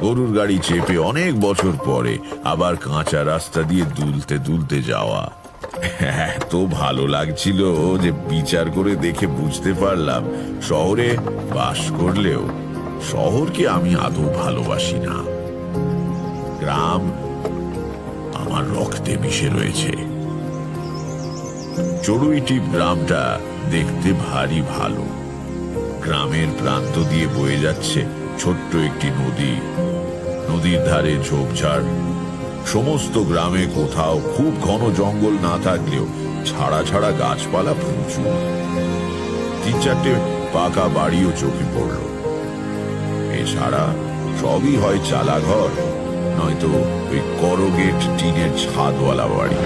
গরুর গাড়ি চেপে অনেক বছর পরে আবার কাঁচা রাস্তা দিয়ে দুলতে দুলতে যাওয়া। এত ভালো লাগছিল যে বিচার করে দেখে বুঝতে পারলাম শহরে বাস করলেও শহরকে আমি আদৌ ভালোবাসি না। গ্রাম আমার রক্তে মিশে রয়েছে। চড়ুইটিপ গ্রামটা দেখতে ভারী ভালো। গ্রামের প্রান্ত দিয়ে বয়ে যাচ্ছে ছোট্ট একটি নদী। নদীর ধারে ঝোপঝাড়। সমস্ত গ্রামে কোথাও খুব ঘন জঙ্গল না থাকলেও ছাড়া ছাড়া গাছপালা প্রচুর। তিন চারটে পাকা বাড়িও চোখে পড়ল। এছাড়া সবই হয় চালা ঘর নয়তো ওই করগেট টিনের ছাদওয়ালা বাড়ি।